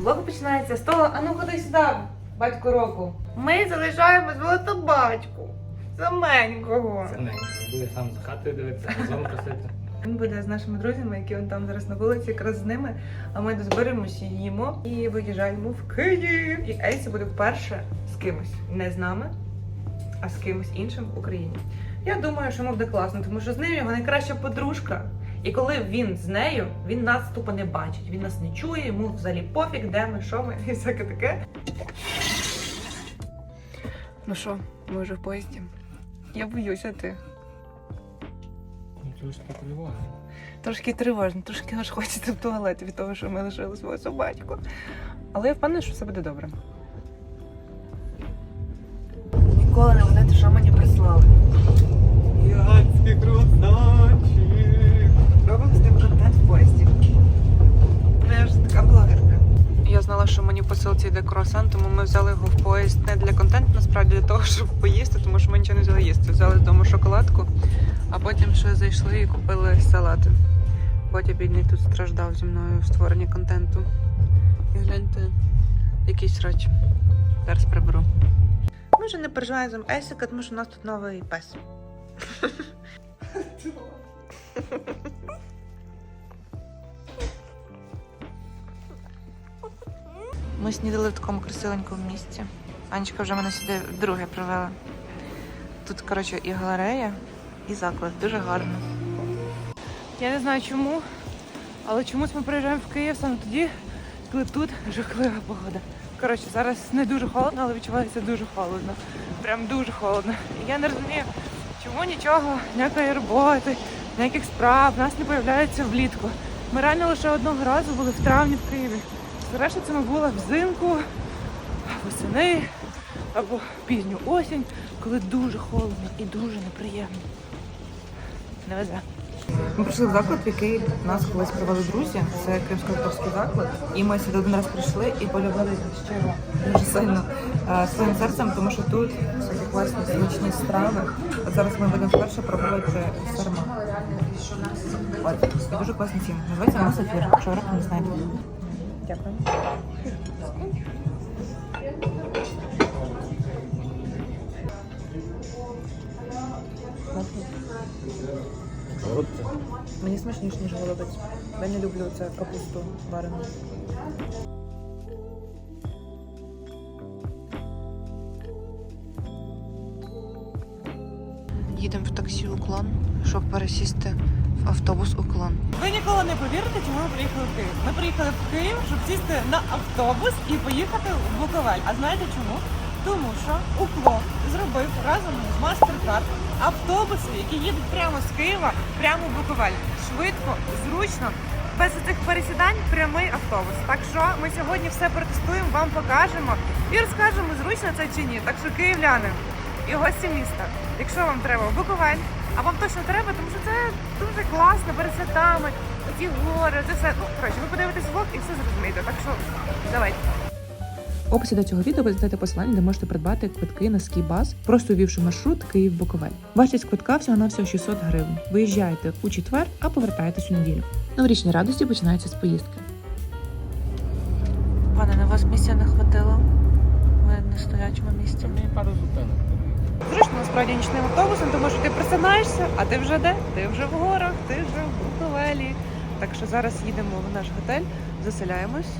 Влог починається з того, а ну ходи сюди, батько року. Ми залишаємо золоту батьку. Саменького. Це не буде сам за хатою дивитися, газон просити. Він буде з нашими друзями, які он там зараз на вулиці, якраз з ними. А ми дозберемося, їмо і виїжджаємо в Київ. І Ейсі буде вперше з кимось, не з нами, а з кимось іншим в Україні. Я думаю, що йому буде класно, тому що з ним його найкраща подружка. І коли він з нею, він нас тупо не бачить. Він нас не чує, йому взагалі пофіг, де ми, що ми і всяке таке. Ну що, ми вже в поїзді. Я боюся ти. Ну, трошки тривога. Трошки тривожно, трошки аж хочеться в туалет від того, що ми лишили свою собачку. Але я впевнена, що все буде добре. Ніколи не узнати, що мені прислали. Мені посилці йде круасан, тому ми взяли його в поїзд не для контенту, насправді для того, щоб поїсти, тому що ми нічого не взяли їсти. Взяли вдома шоколадку, а потім ще зайшли і купили салати. Бодя бідний тут страждав зі мною в створенні контенту. І гляньте, якийсь рач. Зараз приберу. Ми вже не переживаємо за Есіка, тому що у нас тут новий пес. Ми снідали в такому красивенькому місці. Анечка вже мене сюди вдруге привела. Тут, коротше, і галерея, і заклад. Дуже гарно. Я не знаю чому, але чомусь ми приїжджаємо в Київ саме тоді, коли тут жахлива погода. Коротше, зараз не дуже холодно, але відчувається дуже холодно. Прям дуже холодно. І я не розумію, чому нічого, ніякої роботи, ніяких справ в нас не появляється влітку. Ми реально лише одного разу були в травні в Києві. Решта це ми були взимку, восени або пізню осінь, коли дуже холодно і дуже неприємно. Не везе. Ми прийшли в заклад, в який нас колись привели друзі. Це кримсько-татарський заклад. І ми сюди один раз прийшли і полюбили щиро дуже сильно е, своїм серцем, тому що тут всякі класні смачні страви. От зараз ми будемо вперше пробувати сарма. От, дуже класні ціни. Називається у нас ефір. Раптом не знаєте. Дякую. Мені смачніше, ніж голубець. Я не люблю це капусту варену. Їдемо в таксі Уклон, щоб пересісти в автобус Уклон. Ви ніколи не повірите, чому ми приїхали в Київ. Ми приїхали в Київ, щоб сісти на автобус і поїхати в Буковель. А знаєте чому? Тому що Уклон зробив разом з MasterCard автобуси, які їдуть прямо з Києва, прямо в Буковель. Швидко, зручно, без цих пересідань прямий автобус. Так що ми сьогодні все протестуємо, вам покажемо і розкажемо, зручно це чи ні. Так що київляни і гості міста, якщо вам треба в Буковель, а вам точно треба, тому що це дуже класно перед святами, ці гори, це все. Ну, коротше, ви подивитесь влог і все зрозумієте. Так що давайте. В описі до цього відео ви знайдете посилання, де можете придбати квитки на скібас, просто увівши маршрут Київ-Буковель. Вартість квитка всього на всього 600 гривень. Виїжджаєте у четвер, а повертаєтесь у неділю. Новорічні радості починаються з поїздки. Пане, на вас місця не хватило. Ви на стоячому місці. Мені пару зупинок. Зручно насправді нічним автобусом, тому що ти просинаєшся, а ти вже де? Ти вже в горах, ти вже в Буковелі. Так що зараз їдемо в наш готель, заселяємось,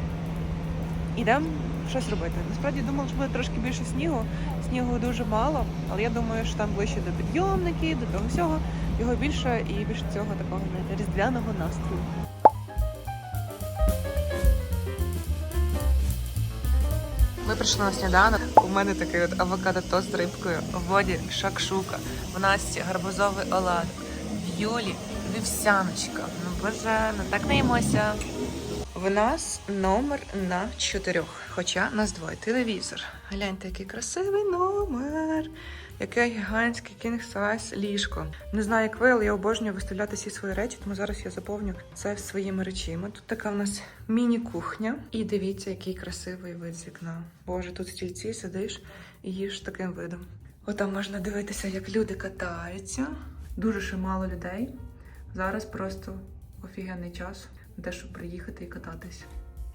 ідемо щось робити. Насправді думала, що буде трошки більше снігу. Снігу дуже мало, але я думаю, що там ближче до підйомників, до того всього. Його більше і більше цього такого знаєте, різдвяного настрою. Ми прийшли на сніданок. У мене такий от авокадо тост з рибкою, в воді шакшука, в Насті гарбузовий оладок, в Юлі вівсяночка. Боже, ну так наїмося. В нас номер на чотирьох, хоча нас двоє. Телевізор. Гляньте, який красивий номер. Яке гігантське кінг сайз ліжко. Не знаю, як ви, але я обожнюю виставляти всі свої речі, тому зараз я заповню це своїми речима. Тут така в нас міні-кухня. І дивіться, який красивий вид з вікна. Боже, тут стільці сидиш і їш таким видом. Отам можна дивитися, як люди катаються. Дуже ще мало людей. Зараз просто офігенний час на те, щоб приїхати і кататись.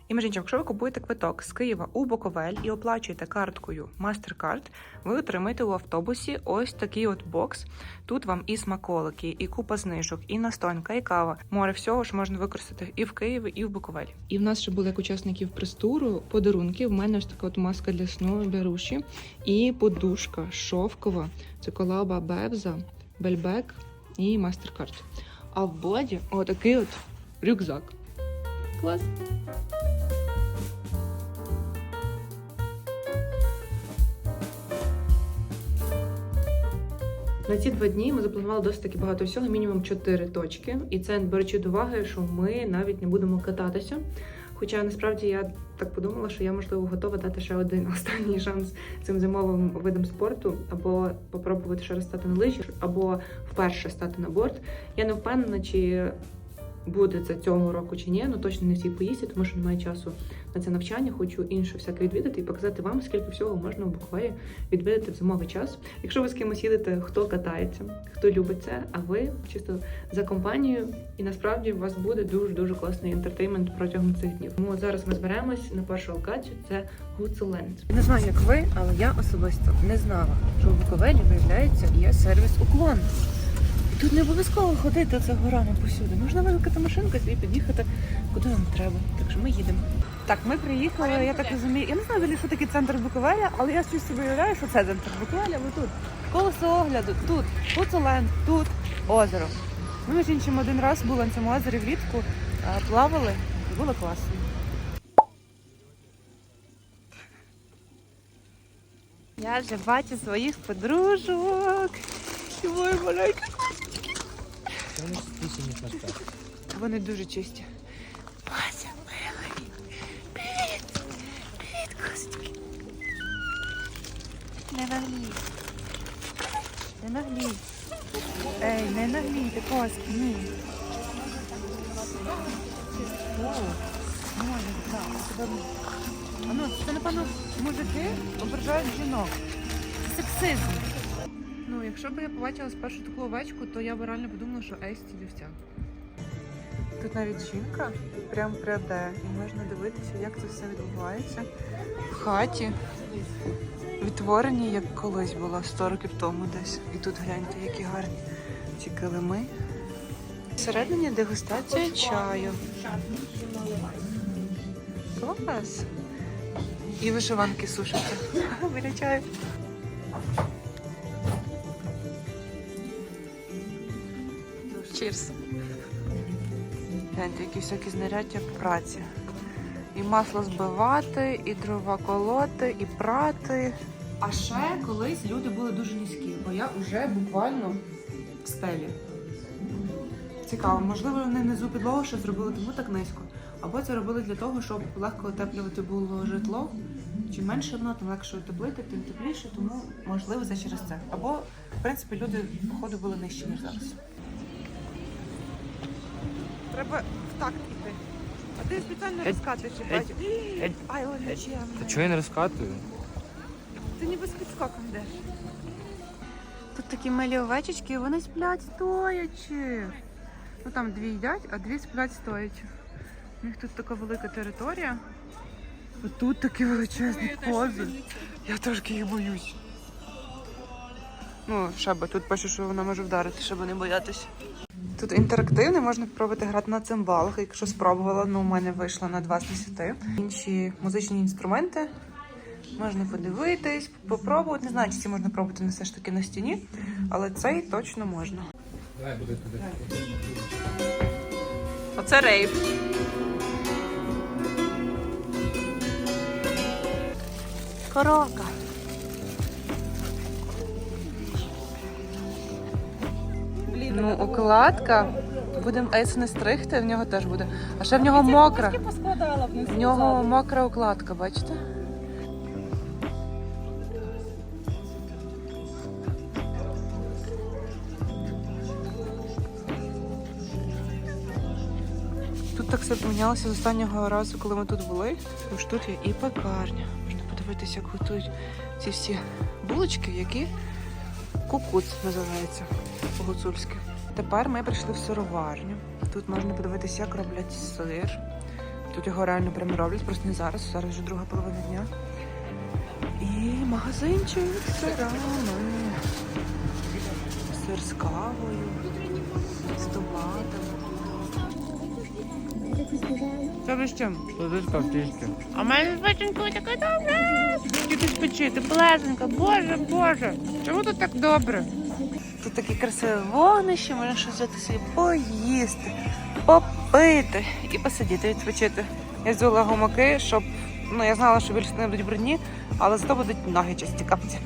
І між іншим, якщо ви купуєте квиток з Києва у Буковель і оплачуєте карткою MasterCard, ви отримаєте у автобусі ось такий от бокс. Тут вам і смаколики, і купа знижок, і настоянка, і кава. Море всього що можна використати і в Києві, і в Буковелі. І в нас ще були як учасників прес-туру подарунки. В мене ось така от маска для сну для руші і подушка шовкова. Це колаба Бевза, Бельбек і MasterCard. А в боді отакий от рюкзак. Клас. На ці два дні ми запланували досить таки багато всього, мінімум 4 точки. І це беручи до уваги, що ми навіть не будемо кататися. Хоча насправді я так подумала, що я можливо готова дати ще один останній шанс цим зимовим видам спорту, або попробувати ще раз стати на лижі, або вперше стати на борт. Я не впевнена, чи буде це цього року чи ні. Ну точно не всі поїздять, тому що немає часу на це навчання. Хочу інше всяке відвідати і показати вам, скільки всього можна в Буковелі відвідати в зимовий час. Якщо ви з кимось їдете, хто катається, хто любить це, а ви чисто за компанією, і насправді у вас буде дуже дуже класний ентертеймент протягом цих днів. Тому зараз ми зберемось на першу локацію. Це Гуцуленд. Не знаю, як ви, але я особисто не знала, що в Буковелі виявляється є сервіс уклон. Тут не обов'язково ходити це горами посюди. Можна викликати машинку і під'їхати куди вам треба. Так що ми їдемо. Так, ми приїхали, я так розумію. Я не знаю, взагалі, що таке центр Буковеля, але я щось собі уявляю, що це центр Буковеля, бо тут колесо огляду, тут Гуцуленд, тут озеро. Ми між іншим один раз були на цьому озері влітку, плавали, і було класно. Я вже бачу своїх подружок. На так. Вони дуже чисті. Вася, милий. Привіт. Привіт, косочки. Не наглій. Не наглій. Ей, не наглій, ти коски, ні. О, може, так, тебе... А ну, це, напевно, мужики ображають жінок. Це сексизм. Якщо б я побачила спершу таку овечку, то я б реально подумала, що Ейс ці дівця. Тут навіть жінка прям пряде, і можна дивитися, як це все відбувається в хаті. Відтворені, як колись було 100 років тому десь. І тут гляньте, які гарні ці килими. Всередині дегустація чаю. Клас. І вишиванки сушаться. Біля Чірс. Гляньте, які всякі знаряддя праці. І масло збивати, і дрова колоти, і прати. А ще колись люди були дуже низькі, бо я вже буквально в стелі. Цікаво, можливо, вони внизу підлогу що зробили тому так низько. Або це робили для того, щоб легко утеплювати було житло. Чим менше воно, тим легше утеплити, тим тепліше, тому можливо це через це. Або, в принципі, люди, походу, були нижчі, ніж зараз. Треба в такт іти. А ти спеціально Геть, розкатуєш, я геть, Ай, ой. Та чого я не розкатую? Ти ніби з підскоком йдеш. Тут такі милі овечечки, вони сплять стоячи. Ну там дві їдять, а дві сплять стоячи. У них тут така велика територія. А тут такі величезні кози. Я трошки їх боюсь. Ну, шаба, тут пише, що вона може вдарити, щоб не боятися. Тут інтерактивне, можна спробувати грати на цимбалах. Якщо спробувала, ну у мене вийшло на 2 з 10. Інші музичні інструменти. Можна подивитись, попробувати. Не знаю, чи ці можна пробувати не все ж таки на стіні, але цей точно можна. Давай буде туди. Оце рейв. Коровка. Ну, укладка. Будемо не стригти, в нього теж буде. А ще в нього мокра. В нього мокра укладка, бачите? Тут так все помінялося з останнього разу, коли ми тут були. Тому що тут є і пекарня. Можна подивитися, як готують ці всі булочки, які кукуц називається по-гуцульськи. Тепер ми прийшли в сироварню. Тут можна подивитися, як роблять сир. Тут його реально прямо роблять, просто не зараз, зараз вже друга половина дня. І магазинчик з сирами. Сир з кавою, з томатами. Тобі з чим? Тут кавтички. А в мене з печенькою таке добре. Тільки спечити, плесенька, боже, боже. Чому тут так добре? Тут таке красиве вогнище, можна щось взяти собі поїсти, попити і посидіти, відпочити. Я взяла гумаки, щоб ну я знала, що більше не будуть брудні, але зато будуть ноги часті капці.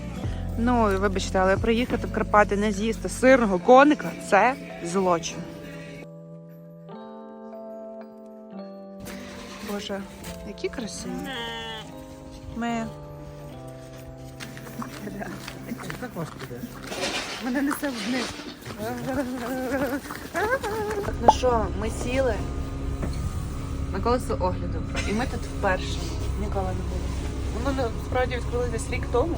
Ну, вибачте, але приїхати в Карпати не з'їсти сирного коника це злочин. Боже, які красиві. Ми. Також підеш. Мене несе вниз. Ну що, ми сіли на колесо огляду. І ми тут вперше. Ніколи не було. Воно насправді відкрили десь рік тому,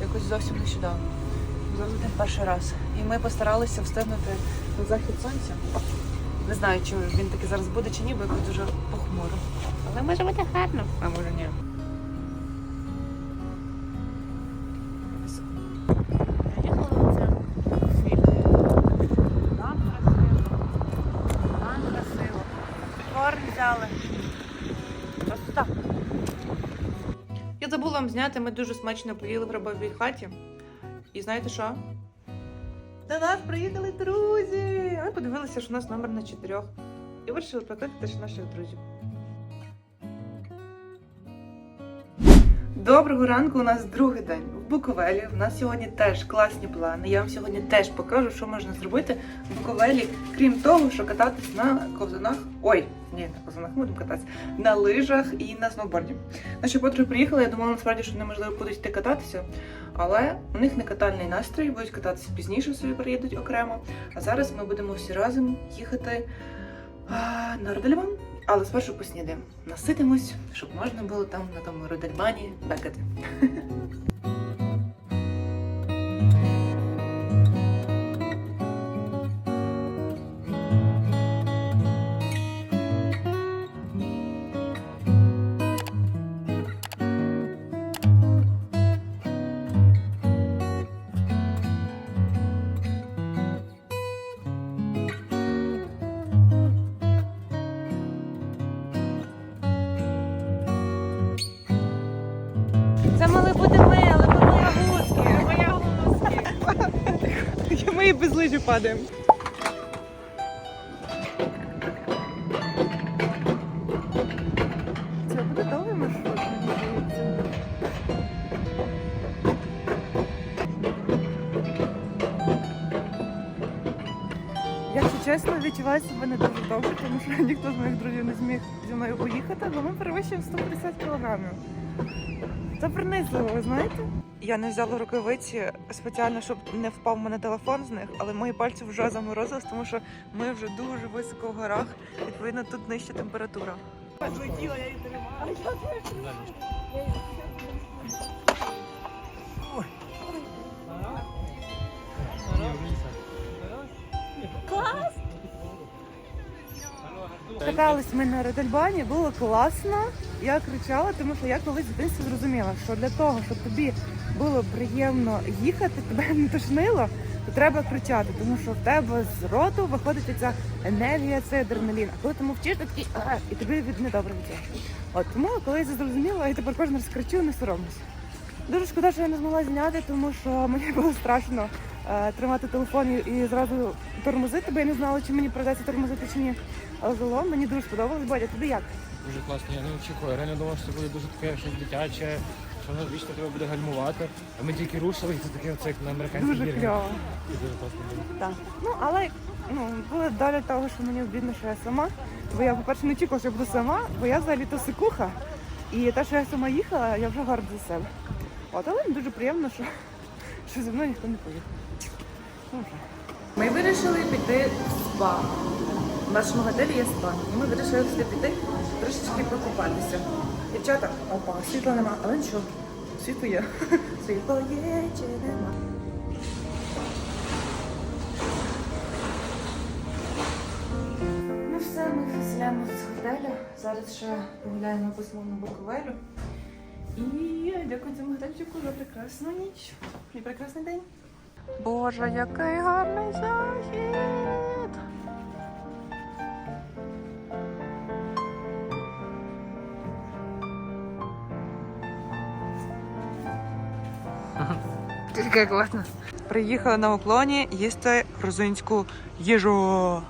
якось зовсім нещодавно. Зовсім перший раз. І ми постаралися встигнути на захід сонця. Не знаю, чи він таки зараз буде, чи ні, бо якось дуже похмуро. Але може бути гарно, а може ні. Взяли. Просто так. Я забула вам зняти, ми дуже смачно поїли в гробовій хаті. І знаєте що? До нас приїхали друзі! Ми подивилися, що у нас номер на чотирьох. І вирішили покликати наших друзів. Доброго ранку, у нас другий день в Буковелі. У нас сьогодні теж класні плани. Я вам сьогодні теж покажу, що можна зробити в Буковелі, крім того, що кататись на ковзанах. Ой, ні, на ковзанах ми будемо кататися, на лижах і на сноуборді. Наші подруги приїхали, я думала насправді, що неможливо будуть йти кататися, але у них не катальний настрій, будуть кататися пізніше, собі приїдуть окремо. А зараз ми будемо всі разом їхати а, на Родельбан. Але спершу поснідаємо. Наситимось, щоб можна було там на тому Родельбані бекати. І падаємо. Це довгий маршрут. Якщо чесно, відчуваю себе не дуже добре, тому що ніхто з моїх друзів не зміг зі мною поїхати, бо ми перевищуємо 150 кілограмів. Це принизливо, ви знаєте? Я не взяла рукавиці спеціально, щоб не впав в мене телефон з них, але мої пальці вже заморозились, тому що ми вже дуже високо в горах. Відповідно, тут нижча температура. Катались ми на Редельбані, було класно. Я кричала, тому що я колись в дитинстві зрозуміла, що для того, щоб тобі було приємно їхати, тебе не тошнило, то треба кричати, тому що в тебе з роту виходить ця енергія, цей адреналін. А коли ти мовчиш, ти такий і тобі від недобре цього. От тому, коли я зрозуміла, я тепер кожен раз кричу, не соромлюся. Дуже шкода, що я не змогла зняти, тому що мені було страшно тримати телефон і, і зразу тормозити, бо я не знала, чи мені придеться тормозити чи ні. Але загалом мені дуже сподобалось. Бодя, тобі як? Дуже класно, я не очікую. Я реально думав, що це буде дуже таке щось дитяче, що воно вічно тебе буде гальмувати. А ми тільки рушили, і це таке оце як на американській Дуже кльово. Дуже класно було. Так. Ну, але ну, була доля того, що мені обідно, що я сама. Бо я, по-перше, не очікувала, що я буду сама, бо я взагалі то сикуха. І те, що я сама їхала, я вже горда за себе. От, але дуже приємно, що, що зі мною ніхто не поїхав. Ми вирішили піти в спа. В нашому готелі є спа. І ми вирішили сюди піти трошечки покупатися. Дівчата, опа, світла нема, але нічого. Світло є. Світло є чи нема. Ну все, ми вселяємо з готелю. Зараз ще погуляємо по самому Буковелю. І дякую цьому готельчику за прекрасну ніч і прекрасний день. Боже, який гарний захід! Тільки класно. Приїхали на уклоні їсти грузинську їжу.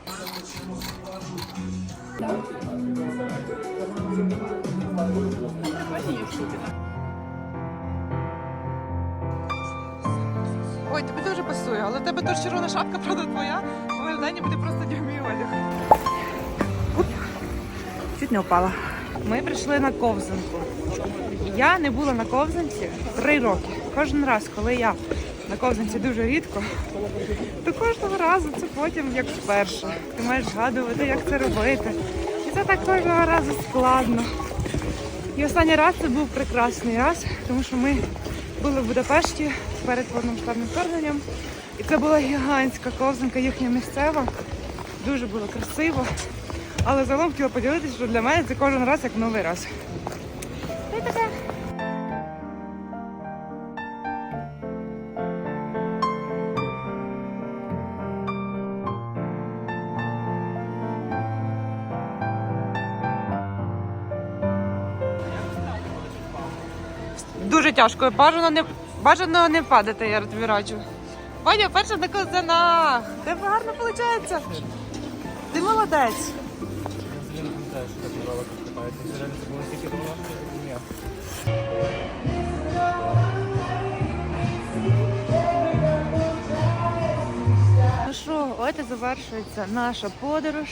Але в тебе теж червона шапка, правда твоя. У вигляданні буде просто дюймій одяг. Чуть не впала. Ми прийшли на ковзанку. Я не була на ковзанці три роки. Кожен раз, коли я на ковзанці дуже рідко, то кожного разу це потім як вперше. Ти маєш згадувати, як це робити. І це так кожного разу складно. І останній раз це був прекрасний раз, тому що ми були в Будапешті перед повномасштабним вторгненням. І це була гігантська ковзанка їхня місцева. Дуже було красиво. Але загалом хотіла поділитися, що для мене це кожен раз як новий раз. Дуже тяжко. Бажано не бажано не падати, я тобі раджу. Ваня, перша на ковзанах. Тебе гарно виходить. Ти молодець. Ну що, ось і завершується наша подорож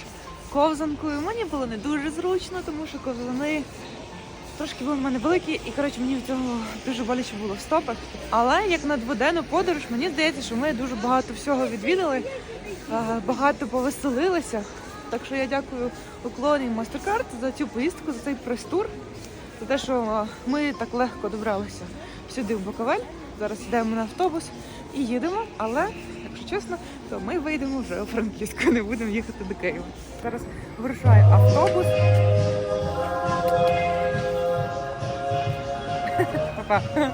ковзанкою. Мені було не дуже зручно, тому що ковзани трошки були в мене великі, і коротше мені від цього дуже боляче було в стопах. Але як на дводенну подорож, мені здається, що ми дуже багато всього відвідали, е, багато повеселилися. Так що я дякую уклоні MasterCard за цю поїздку, за цей прес-тур, за те, що е, ми так легко добралися сюди, в Буковель. Зараз йдемо на автобус і їдемо, але, якщо чесно, то ми вийдемо вже у Франківську, не будемо їхати до Києва. Зараз вирушає автобус. 哈